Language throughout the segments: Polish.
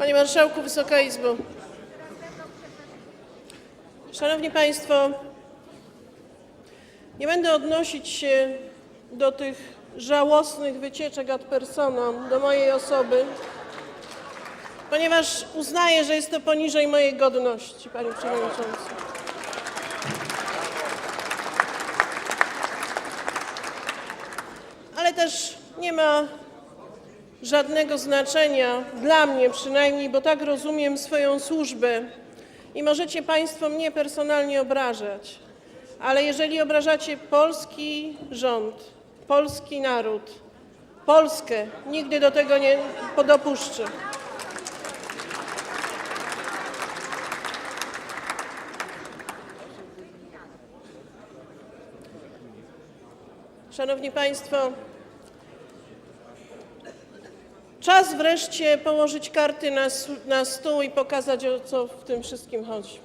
Panie Marszałku, Wysoka Izbo! Szanowni Państwo, nie będę odnosić się do tych żałosnych wycieczek ad personam do mojej osoby, ponieważ uznaję, że jest to poniżej mojej godności, Panie Przewodniczący. Ale też nie ma żadnego znaczenia, dla mnie przynajmniej, bo tak rozumiem swoją służbę. I możecie Państwo mnie personalnie obrażać, ale jeżeli obrażacie polski rząd, polski naród, Polskę, nigdy do tego nie dopuszczę. Szanowni Państwo, Czas wreszcie położyć karty na, na stół i pokazać, o co w tym wszystkim chodzi.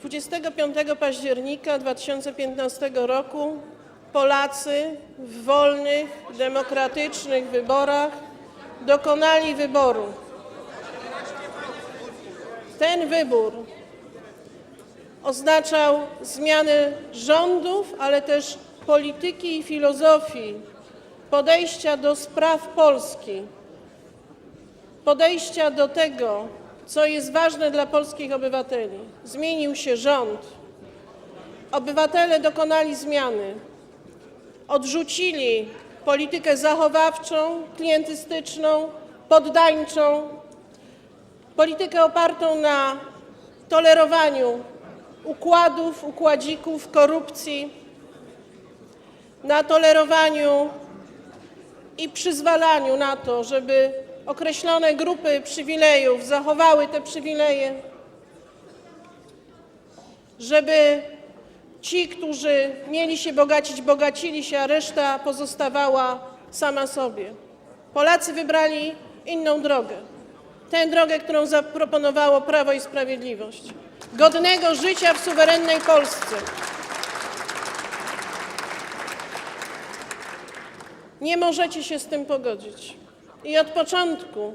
25 października 2015 roku Polacy w wolnych, demokratycznych wyborach dokonali wyboru. Ten wybór oznaczał zmianę rządów, ale też polityki i filozofii podejścia do spraw Polski, podejścia do tego, co jest ważne dla polskich obywateli. Zmienił się rząd. Obywatele dokonali zmiany. Odrzucili politykę zachowawczą, klientystyczną, poddańczą, politykę opartą na tolerowaniu układów, układzików, korupcji, na tolerowaniu i przyzwalaniu na to, żeby określone grupy przywilejów zachowały te przywileje, żeby ci, którzy mieli się bogacić, bogacili się, a reszta pozostawała sama sobie. Polacy wybrali inną drogę. Tę drogę, którą zaproponowało Prawo i Sprawiedliwość. Godnego życia w suwerennej Polsce. Nie możecie się z tym pogodzić. I od początku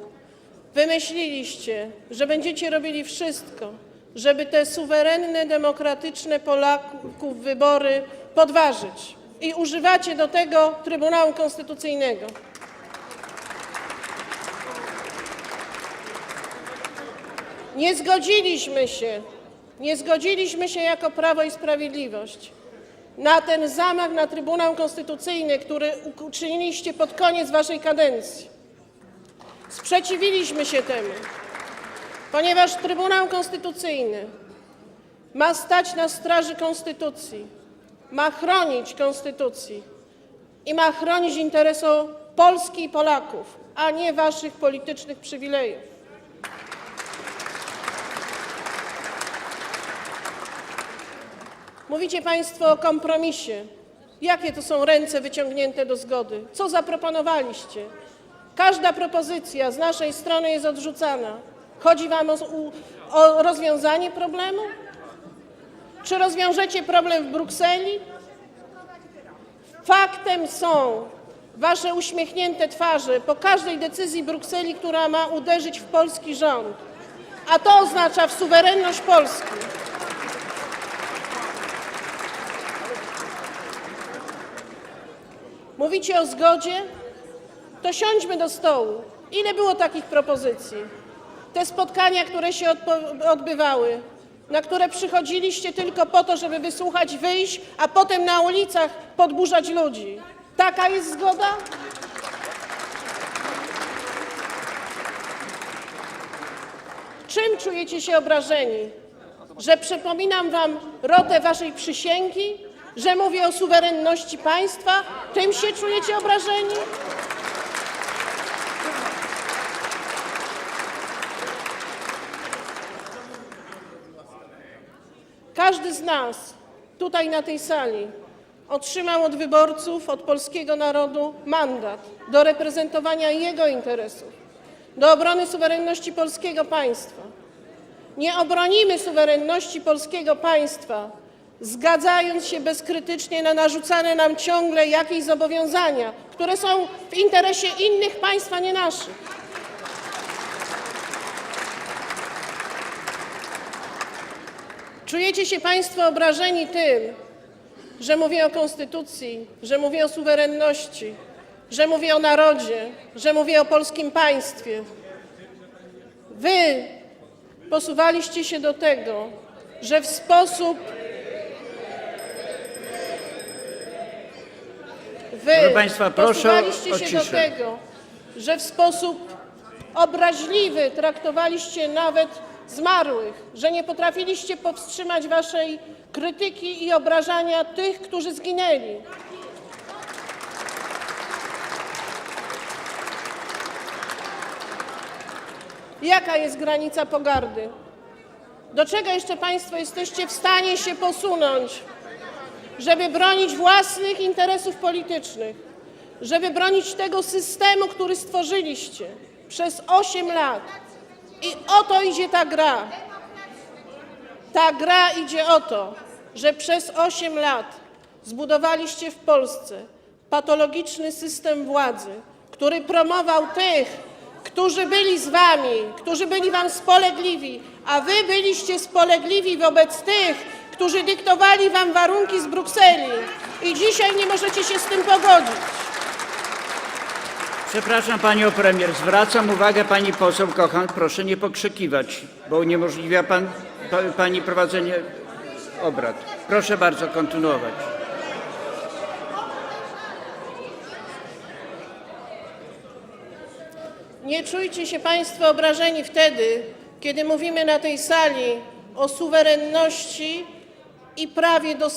wymyśliliście, że będziecie robili wszystko, żeby te suwerenne, demokratyczne Polaków wybory podważyć. I używacie do tego Trybunału Konstytucyjnego. Nie zgodziliśmy się, nie zgodziliśmy się jako Prawo i Sprawiedliwość na ten zamach na Trybunał Konstytucyjny, który uczyniliście pod koniec waszej kadencji. Sprzeciwiliśmy się temu, ponieważ Trybunał Konstytucyjny ma stać na straży konstytucji, ma chronić konstytucji i ma chronić interesu Polski i Polaków, a nie waszych politycznych przywilejów. Mówicie Państwo o kompromisie. Jakie to są ręce wyciągnięte do zgody? Co zaproponowaliście? Każda propozycja z naszej strony jest odrzucana. Chodzi Wam o, o rozwiązanie problemu? Czy rozwiążecie problem w Brukseli? Faktem są Wasze uśmiechnięte twarze po każdej decyzji Brukseli, która ma uderzyć w polski rząd, a to oznacza w suwerenność Polski. Mówicie o zgodzie? To siądźmy do stołu. Ile było takich propozycji? Te spotkania, które się odbywały, na które przychodziliście tylko po to, żeby wysłuchać, wyjść, a potem na ulicach podburzać ludzi. Taka jest zgoda? Czym czujecie się obrażeni? Że przypominam wam rotę waszej przysięgi? Że mówię o suwerenności państwa? Tym się czujecie obrażeni? Każdy z nas tutaj na tej sali otrzymał od wyborców, od polskiego narodu mandat do reprezentowania jego interesów, do obrony suwerenności polskiego państwa. Nie obronimy suwerenności polskiego państwa, zgadzając się bezkrytycznie na narzucane nam ciągle jakieś zobowiązania, które są w interesie innych państw, a nie naszych. Czujecie się Państwo obrażeni tym, że mówię o konstytucji, że mówię o suwerenności, że mówię o narodzie, że mówię o polskim państwie. Wy posuwaliście się do tego, że w sposób. Wy Proszę państwa, proszę o się do ciszę. tego, że w sposób obraźliwy traktowaliście nawet zmarłych, że nie potrafiliście powstrzymać waszej krytyki i obrażania tych, którzy zginęli. Jaka jest granica pogardy? Do czego jeszcze Państwo jesteście w stanie się posunąć, żeby bronić własnych interesów politycznych, żeby bronić tego systemu, który stworzyliście przez 8 lat? I o to idzie ta gra. Ta gra idzie o to, że przez 8 lat zbudowaliście w Polsce patologiczny system władzy, który promował tych, którzy byli z wami, którzy byli wam spolegliwi, a wy byliście spolegliwi wobec tych, którzy dyktowali wam warunki z Brukseli. I dzisiaj nie możecie się z tym pogodzić. Przepraszam panią premier, zwracam uwagę pani poseł Kochan, proszę nie pokrzykiwać, bo uniemożliwia pan, pa, pani prowadzenie obrad. Proszę bardzo kontynuować. Nie czujcie się Państwo obrażeni wtedy, kiedy mówimy na tej sali o suwerenności i prawie do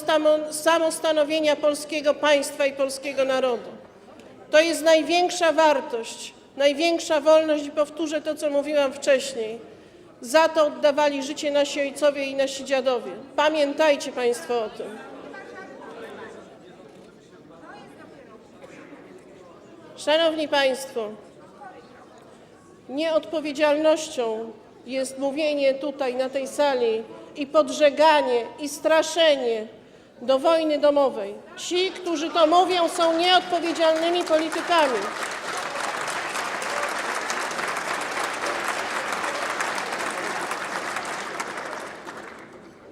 samostanowienia polskiego państwa i polskiego narodu. To jest największa wartość, największa wolność i powtórzę to, co mówiłam wcześniej. Za to oddawali życie nasi ojcowie i nasi dziadowie. Pamiętajcie Państwo o tym. Szanowni Państwo, Nieodpowiedzialnością jest mówienie tutaj na tej sali i podżeganie i straszenie do wojny domowej. Ci, którzy to mówią, są nieodpowiedzialnymi politykami.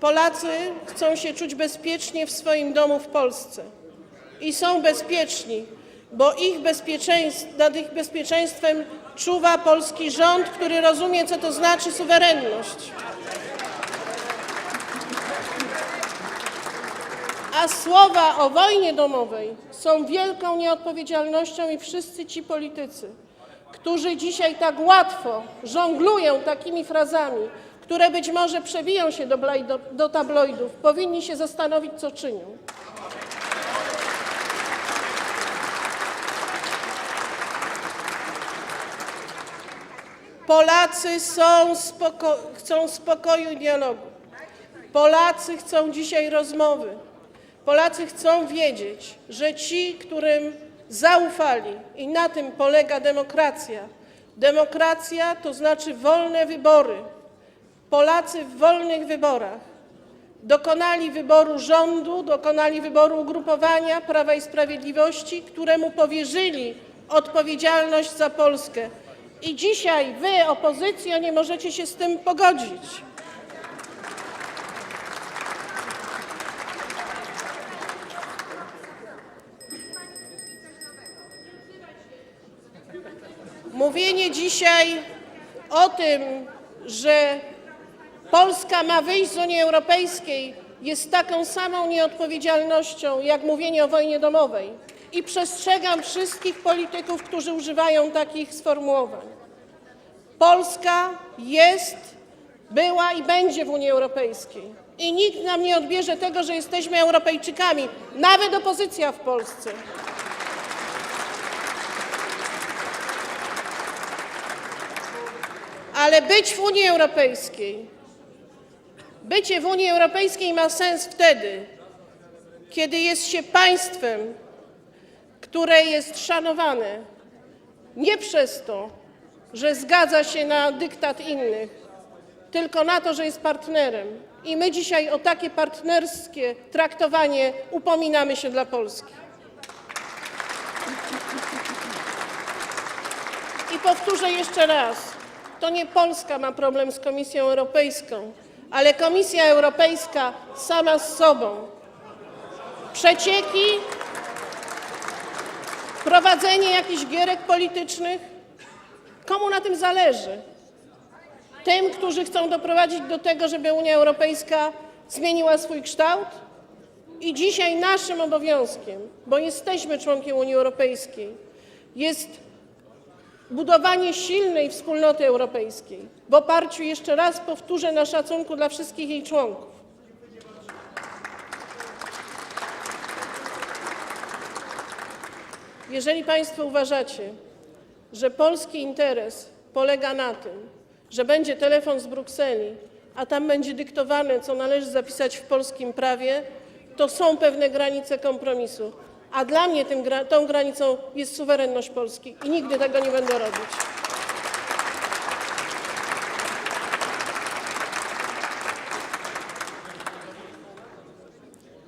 Polacy chcą się czuć bezpiecznie w swoim domu w Polsce i są bezpieczni, bo ich nad ich bezpieczeństwem czuwa polski rząd, który rozumie, co to znaczy suwerenność. A słowa o wojnie domowej są wielką nieodpowiedzialnością i wszyscy ci politycy, którzy dzisiaj tak łatwo żonglują takimi frazami, które być może przebiją się do, do tabloidów, powinni się zastanowić, co czynią. Polacy są spoko- chcą spokoju i dialogu. Polacy chcą dzisiaj rozmowy. Polacy chcą wiedzieć, że ci, którym zaufali, i na tym polega demokracja. Demokracja to znaczy wolne wybory. Polacy w wolnych wyborach dokonali wyboru rządu, dokonali wyboru ugrupowania Prawa i Sprawiedliwości, któremu powierzyli odpowiedzialność za Polskę. I dzisiaj wy, opozycja, nie możecie się z tym pogodzić. Mówienie dzisiaj o tym, że Polska ma wyjść z Unii Europejskiej, jest taką samą nieodpowiedzialnością, jak mówienie o wojnie domowej. I przestrzegam wszystkich polityków, którzy używają takich sformułowań. Polska jest, była i będzie w Unii Europejskiej. I nikt nam nie odbierze tego, że jesteśmy Europejczykami, nawet opozycja w Polsce. Ale być w Unii Europejskiej, bycie w Unii Europejskiej ma sens wtedy, kiedy jest się państwem, które jest szanowane nie przez to, że zgadza się na dyktat innych, tylko na to, że jest partnerem. I my dzisiaj o takie partnerskie traktowanie upominamy się dla Polski. I powtórzę jeszcze raz: to nie Polska ma problem z Komisją Europejską, ale Komisja Europejska sama z sobą. Przecieki, prowadzenie jakichś gierek politycznych. Komu na tym zależy? Tym, którzy chcą doprowadzić do tego, żeby Unia Europejska zmieniła swój kształt? I dzisiaj naszym obowiązkiem, bo jesteśmy członkiem Unii Europejskiej, jest budowanie silnej wspólnoty europejskiej w oparciu, jeszcze raz powtórzę, na szacunku dla wszystkich jej członków. Jeżeli Państwo uważacie, że polski interes polega na tym, że będzie telefon z Brukseli, a tam będzie dyktowane, co należy zapisać w polskim prawie, to są pewne granice kompromisu. A dla mnie tym, tą granicą jest suwerenność Polski i nigdy tego nie będę robić.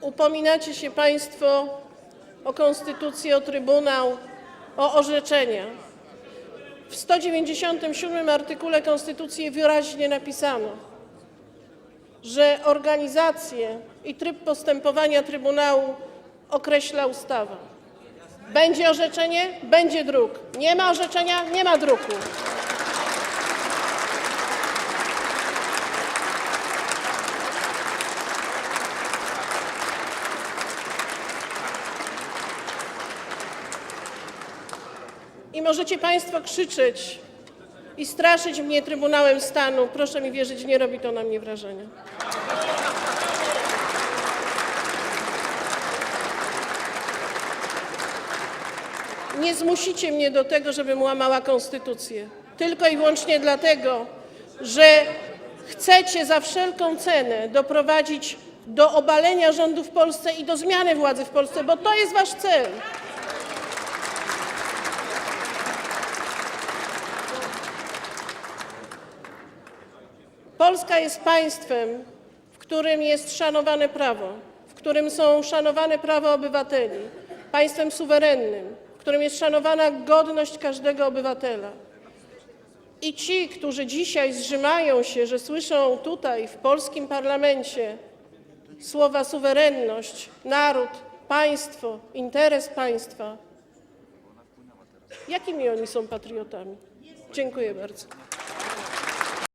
Upominacie się Państwo o konstytucję, o Trybunał, o orzeczenia. W 197 artykule Konstytucji wyraźnie napisano, że organizację i tryb postępowania Trybunału określa ustawa. Będzie orzeczenie? Będzie druk. Nie ma orzeczenia? Nie ma druku. I możecie Państwo krzyczeć i straszyć mnie Trybunałem Stanu. Proszę mi wierzyć, nie robi to na mnie wrażenia. Nie zmusicie mnie do tego, żebym łamała konstytucję. Tylko i wyłącznie dlatego, że chcecie za wszelką cenę doprowadzić do obalenia rządu w Polsce i do zmiany władzy w Polsce, bo to jest wasz cel. Polska jest państwem, w którym jest szanowane prawo, w którym są szanowane prawa obywateli, państwem suwerennym, w którym jest szanowana godność każdego obywatela. I ci, którzy dzisiaj zrzymają się, że słyszą tutaj w polskim parlamencie słowa suwerenność, naród, państwo, interes państwa, jakimi oni są patriotami? Dziękuję bardzo.